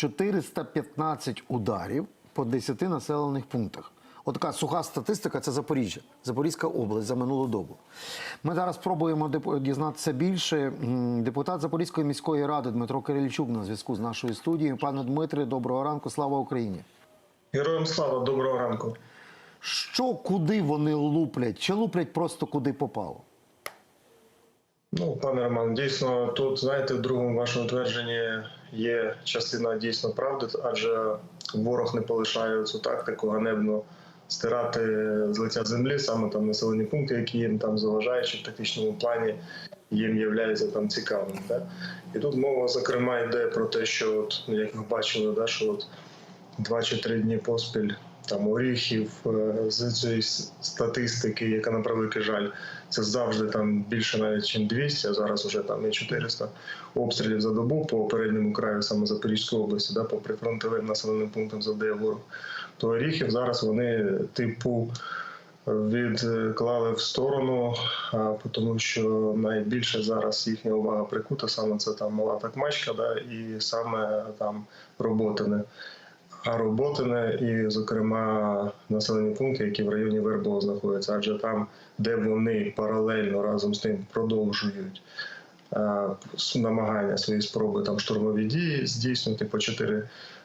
415 ударів по 10 населених пунктах. Отака суха статистика це Запоріжжя, Запорізька область за минулу добу. Ми зараз спробуємо дізнатися більше. Депутат Запорізької міської ради Дмитро Кирильчук на зв'язку з нашою студією. Пане Дмитре, доброго ранку, слава Україні. Героям слава, доброго ранку. Що, куди вони луплять? Чи луплять просто куди попало? Ну, пане Роман, дійсно, тут знаєте, в другому вашому твердженні є частина дійсно правди, адже ворог не полишає цю тактику ганебно стирати з лиця землі саме там населені пункти, які їм там заважають, чи в тактичному плані їм являються там цікавими. Да? І тут мова зокрема йде про те, що от, ну, як ви бачили, да, що от два чи три дні поспіль там оріхів е, з цієї статистики, яка на превеликий жаль, це завжди там більше навіть ніж 200, а зараз вже там і 400 обстрілів за добу по передньому краю саме Запорізької області, да, по прифронтовим населеним пунктам завдає ворог. То оріхів зараз вони типу відклали в сторону, тому що найбільше зараз їхня увага прикута саме це там мала такмачка, да, і саме там роботине. Роботине і, зокрема, населені пункти, які в районі Вербова знаходяться, адже там, де вони паралельно разом з тим продовжують е, намагання свої спроби там штурмові дії здійснювати по чотири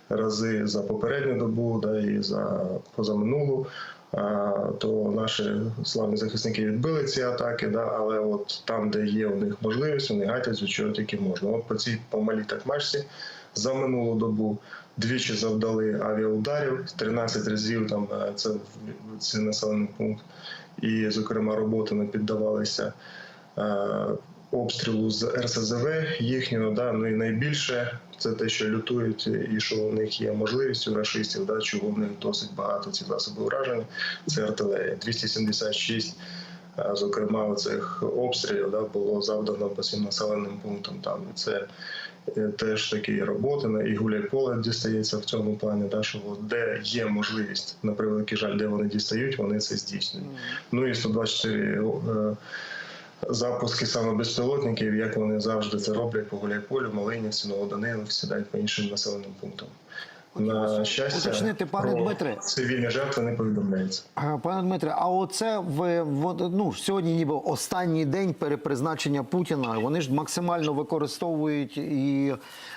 рази за попередню добу, да, і за позаминулу. е, То наші славні захисники відбили ці атаки, да, але от там, де є у них можливість, вони гатять з чого тільки можна. От по цій помалій такмачці за минулу добу двічі завдали авіаударів, 13 разів там е, це в- населений пункт. І, зокрема, роботи не піддавалися е, обстрілу з РСЗВ їхнього. Да, ну і найбільше це те, що лютують, і що у них є можливість у рашистів, да, чого в них досить багато ці засоби ураження. Це артилерія. 276 е, Зокрема, цих обстрілів да, було завдано по всім населеним пунктам. Там це теж такі роботи на і гуляй-поле дістається в цьому плані. та що де є можливість, на превеликий жаль, де вони дістають, вони це здійснюють. Ну і 124 е, запуски саме безпілотників, як вони завжди це роблять по гуляй-полю, Малинівці, Новоданилівці, да, і по іншим населеним пунктам. На щастя, Уточнити, пане про Дмитре. цивільні жертви не повідомляється. Пане Дмитре, а оце в, в ну сьогодні, ніби останній день перепризначення Путіна. Вони ж максимально використовують і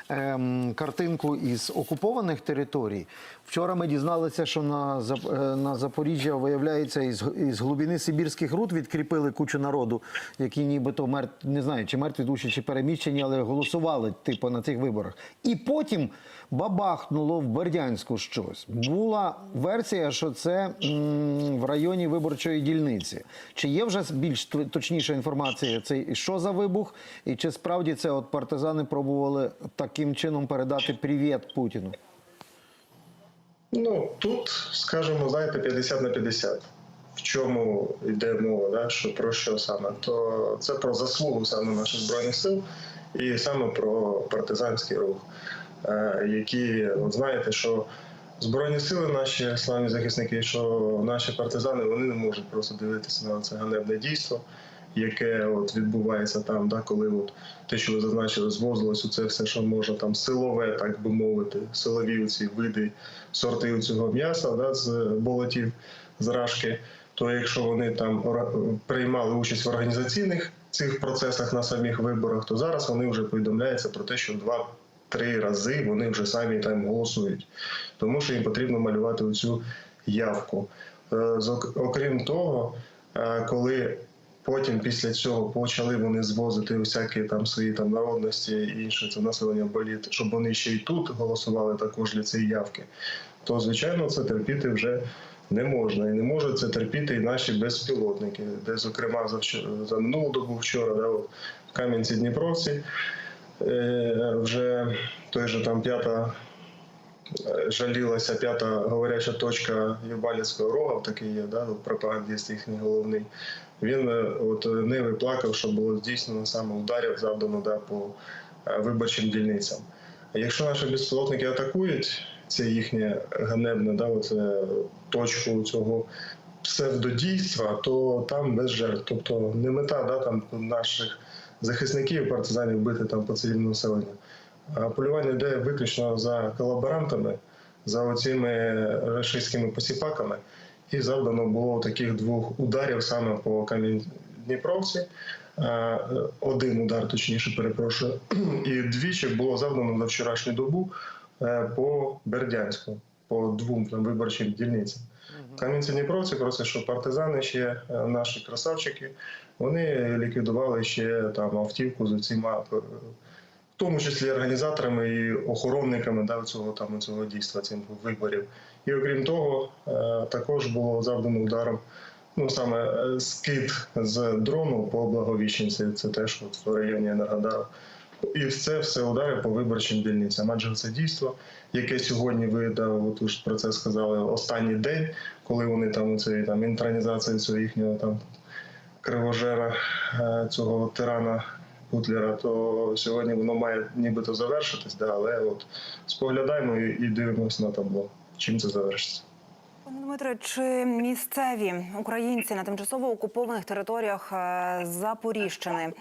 ем, картинку із окупованих територій. Вчора ми дізналися, що на е, на Запоріжжя виявляється із, із глибини Сибірських руд відкріпили кучу народу, які нібито мертв, не знаю, чи мертві душі, чи переміщені, але голосували типу на цих виборах. І потім бабахнуло в Бердянську щось. Була версія, що це м, в районі виборчої дільниці. Чи є вже більш точніша інформація? Це що за вибух, і чи справді це от партизани пробували таким чином передати привіт Путіну? Ну тут, скажімо, знаєте, 50 на 50. В чому йде мова, да? що про що саме? То це про заслугу саме наших збройних сил і саме про партизанський рух, е, які, от знаєте, що збройні сили, наші славні захисники, що наші партизани вони не можуть просто дивитися на це ганебне дійство. Яке от відбувається там, да, коли от те, що ви зазначили, звозилось у це все, що може там силове, так би мовити, силові ці види сорти цього м'яса да, з болотів з рашки, то якщо вони там приймали участь в організаційних цих процесах на самих виборах, то зараз вони вже повідомляються про те, що два-три рази вони вже самі там голосують, тому що їм потрібно малювати оцю явку. Е, Окрім того, е, коли Потім після цього почали вони звозити всякі там свої там народності і інше це населення боліт, щоб вони ще й тут голосували також для цієї явки. То звичайно це терпіти вже не можна, і не можуть це терпіти і наші безпілотники, де, зокрема, за за минулу добу вчора, да, в Кам'янці Дніпровці е, вже той же там п'ята жалілася п'ята говоряча точка Юбалівського рога, такий є, да, пропагандист їхній головний. Він е, от ниви плакав, що було здійснено саме ударів завдано да, по е, виборчим дільницям. Якщо наші безпілотники атакують це їхнє ганебне, да, от, е, точку цього псевдодійства, то там без жертв. Тобто не мета да, там, наших захисників, партизанів бити там по цивільному населенню. Полювання йде виключно за колаборантами, за оцими рашистськими посіпаками. І завдано було таких двох ударів саме по Кам'яній-Дніпровці. Е, Один удар, точніше, перепрошую, і двічі було завдано за вчорашню добу е, по Бердянську, по двом там виборчим дільницям. Кам'янці Дніпровці, просто що партизани ще е, наші красавчики, вони ліквідували ще там автівку з усіма, е, тому числі організаторами і охоронниками да, цього там цього дійства цих виборів. І окрім того, е, також було завдано ударом. Ну саме е, скид з дрону по Благовіщенці, це теж от в районі Енергодару. І це все удари по виборчим дільницям. Адже це дійство, яке сьогодні ви да, от ви ж про це сказали, останній день, коли вони там цей там інтронізацію цього їхнього там кривожера, е, цього тирана Путлера, то сьогодні воно має нібито завершитись, да, але от споглядаємо і, дивимося на табло, чим це завершиться. Пане Дмитре, чи місцеві українці на тимчасово окупованих територіях е, Запоріжчини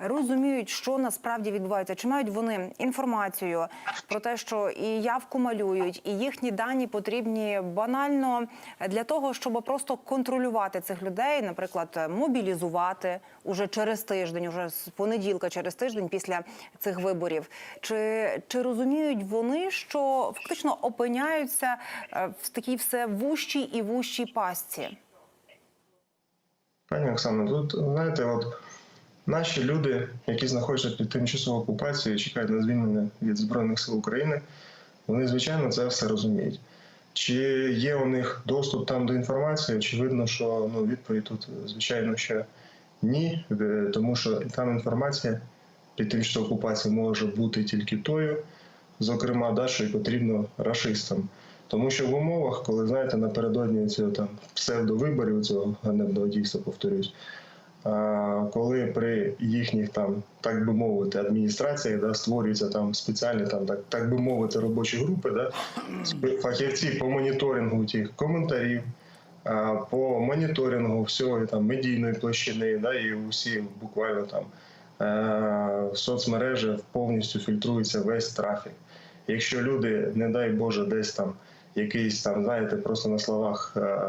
розуміють, що насправді відбувається? Чи мають вони інформацію про те, що і явку малюють, і їхні дані потрібні банально для того, щоб просто контролювати цих людей, наприклад, мобілізувати уже через тиждень, уже з понеділка, через тиждень після цих виборів? Чи, чи розуміють вони, що фактично опиняються е, в такій все вущій і вущій пастці? Пані Оксано, тут знаєте, от наші люди, які знаходяться під тимчасовою окупацією, чекають на звільнення від Збройних сил України, вони, звичайно, це все розуміють. Чи є у них доступ там до інформації? Очевидно, що ну, відповідь тут, звичайно, що ні, е, тому що там інформація під тимчасовою окупацією може бути тільки тою, зокрема, да, що й потрібно рашистам. Тому що в умовах, коли знаєте, напередодні цього там псевдовиборів, цього ганебного дійства, повторюсь, коли при їхніх там, так би мовити, адміністраціях да, створюються там спеціальні там, так, так би мовити, робочі групи, да, фахівці по моніторингу тих коментарів, по моніторингу всього там медійної площини, да, і усі буквально там е, в соцмережі повністю фільтрується весь трафік. Якщо люди, не дай Боже, десь там якийсь там, знаєте, просто на словах е,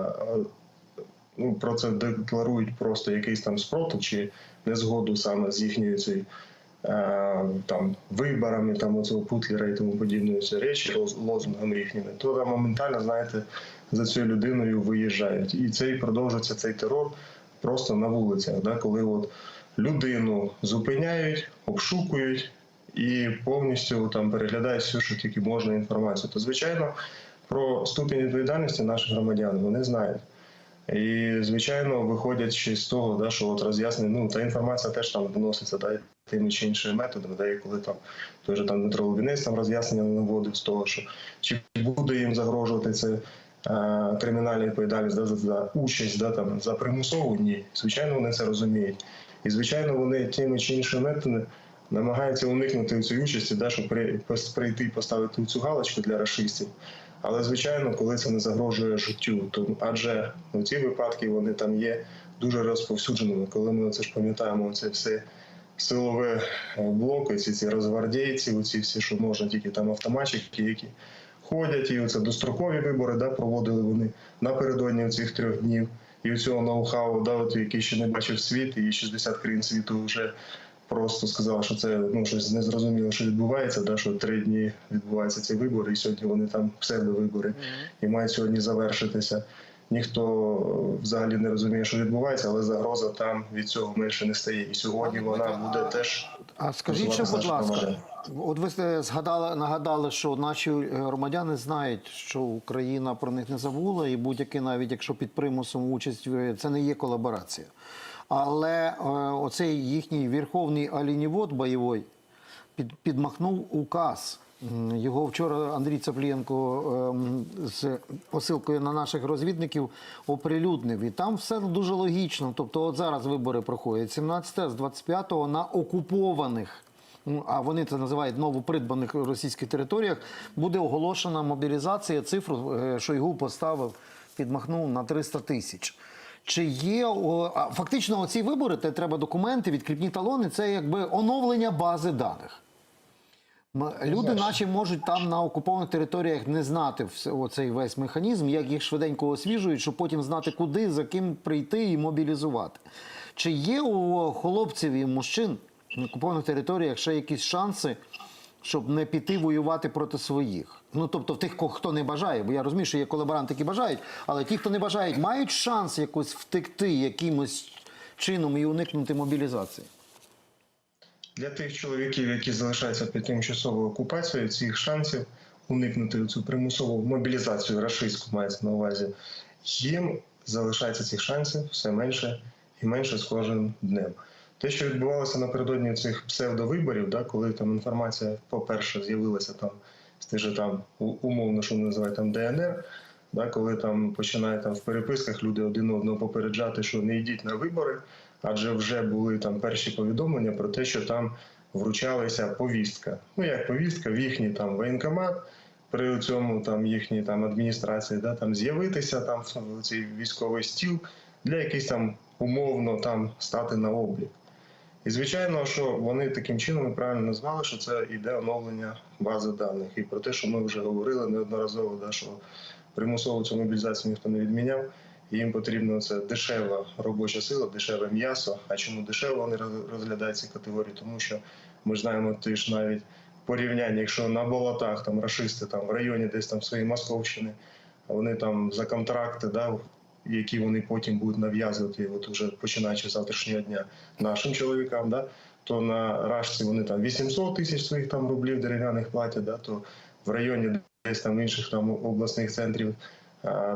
ну, про це декларують просто якийсь там спротив чи незгоду саме з їхньою цією е, там виборами, там оцього Путлера і тому подібної речі, лоз- лозунгами їхніми, то там моментально, знаєте, за цією людиною виїжджають. І цей продовжується цей терор просто на вулицях, да, коли от людину зупиняють, обшукують і повністю там переглядають все, що тільки можна інформацію. То звичайно про ступінь відповідальності наших громадян вони знають. І, звичайно, виходячи з того, да, що от роз'яснення, ну та інформація теж там доноситься да, тими чи іншими методами, да, коли там той же там Дмитро Лубінець там роз'яснення наводив з того, що чи буде їм загрожувати це е, кримінальна відповідальність да, за, за участь, да, там, за примусову, ні. Звичайно, вони це розуміють. І, звичайно, вони тими чи іншими методами намагаються уникнути цієї участі, да, щоб при, прийти і поставити цю галочку для расистів. Але звичайно, коли це не загрожує життю, то адже ну, ці випадки вони там є дуже розповсюдженими. Коли ми це ж пам'ятаємо, це все силове е, блоки, ці ці розгвардійці, оці всі, що можна, тільки там автоматчики, які ходять, і оце дострокові вибори да, проводили вони напередодні цих трьох днів. І у цього ноу-хау, да, от, який ще не бачив світ, і 60 країн світу вже просто сказали, що це ну щось незрозуміло, що відбувається. Да, що три дні відбуваються ці вибори, і сьогодні вони там псевдовибори і мають сьогодні завершитися. Ніхто взагалі не розуміє, що відбувається, але загроза там від цього менше не стає. І сьогодні вона буде теж А скажіть Називати будь ласка, громадян. от ви е, згадали, нагадали, що наші е, громадяни знають, що Україна про них не забула, і будь-який, навіть якщо під примусом участь, це не є колаборація. Але е, оцей їхній верховний оленівод бойовий під, підмахнув указ. Його вчора Андрій Цаплієнко ем, з посилкою на наших розвідників оприлюднив. І там все дуже логічно. Тобто, от зараз вибори проходять 17 з 25 на окупованих. ну, А вони це називають новопридбаних російських територіях. Буде оголошена мобілізація. Цифру е, Шойгу поставив, підмахнув на 300 тисяч. Чи є о, фактично оці вибори, де треба документи, відкріпні талони, це якби оновлення бази даних. Люди, наче можуть там на окупованих територіях не знати оцей весь механізм, як їх швиденько освіжують, щоб потім знати, куди, за ким прийти і мобілізувати. Чи є у хлопців і мужчин на окупованих територіях ще якісь шанси, щоб не піти воювати проти своїх? Ну тобто тих, хто не бажає, бо я розумію, що є колаборанти, які бажають, але ті, хто не бажають, мають шанс якось втекти якимось чином і уникнути мобілізації. Для тих чоловіків, які залишаються під тимчасовою окупацією, цих шансів уникнути цю примусову мобілізацію рашистську мається на увазі, їм залишається цих шансів все менше і менше з кожним днем. Те, що відбувалося напередодні цих псевдовиборів, да, коли там інформація, по-перше, з'явилася там же там умовно, що називають там ДНР, да, коли там починають там в переписках люди один одного попереджати, що не йдіть на вибори, адже вже були там перші повідомлення про те, що там вручалася повістка. Ну як повістка в їхній там воєнкомат, при цьому там їхній там адміністрації, да, там з'явитися там в цей військовий стіл для якийсь там умовно там стати на облік. І звичайно, що вони таким чином правильно назвали, що це йде оновлення бази даних. І про те, що ми вже говорили неодноразово, да, що примусову цю мобілізацію ніхто не відміняв. І їм потрібно це дешева робоча сила, дешеве м'ясо. А чому дешево вони роз- розглядають ці категорії? Тому що ми знаємо ти ж навіть порівняння, якщо на болотах там рашисти там в районі десь там своєї Московщини, вони там за контракти, да, які вони потім будуть нав'язувати, от уже починаючи з завтрашнього дня нашим чоловікам, да, то на рашці вони там 800 тисяч своїх там рублів дерев'яних платять, да, то в районі десь там інших там обласних центрів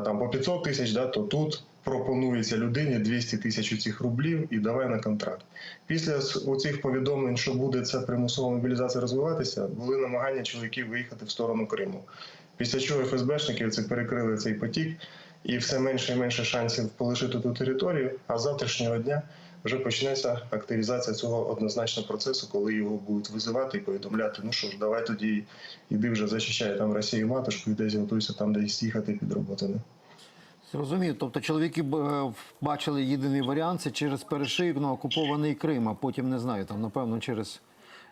там по 500 тисяч, да, то тут пропонується людині 200 тисяч цих рублів і давай на контракт. Після цих повідомлень, що буде ця примусова мобілізація розвиватися, були намагання чоловіків виїхати в сторону Криму. Після чого ФСБшники це перекрили цей потік, і все менше і менше шансів полишити ту територію. А з завтрашнього дня вже почнеться активізація цього однозначно процесу, коли його будуть визивати і повідомляти: ну що ж, давай тоді іди вже зачищай там Росію матушку, і десь готуйся там десь їхати під роботами. Зрозумів. Тобто чоловіки е, бачили єдиний варіант це через перешийок на окупований Крим, а потім не знаю, там напевно через,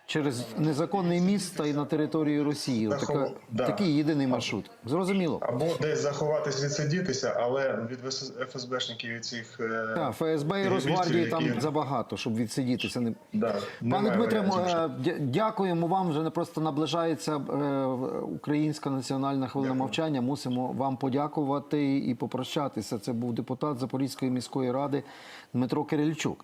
через незаконний міст та й на території Росії. Та Така, да. Такий єдиний маршрут. Зрозуміло. Або десь заховатись, відсидітися, але від ФСБшників і цих е, Так, ФСБ і Росгвардії там які- забагато, щоб відсидітися. Не... да, Пане Дмитре, е, дякуємо вам. Вже не просто наближається е, українська національна хвилина Дякую. мовчання. Мусимо вам подякувати і попрощатися. Це був депутат Запорізької міської ради Дмитро Кирильчук.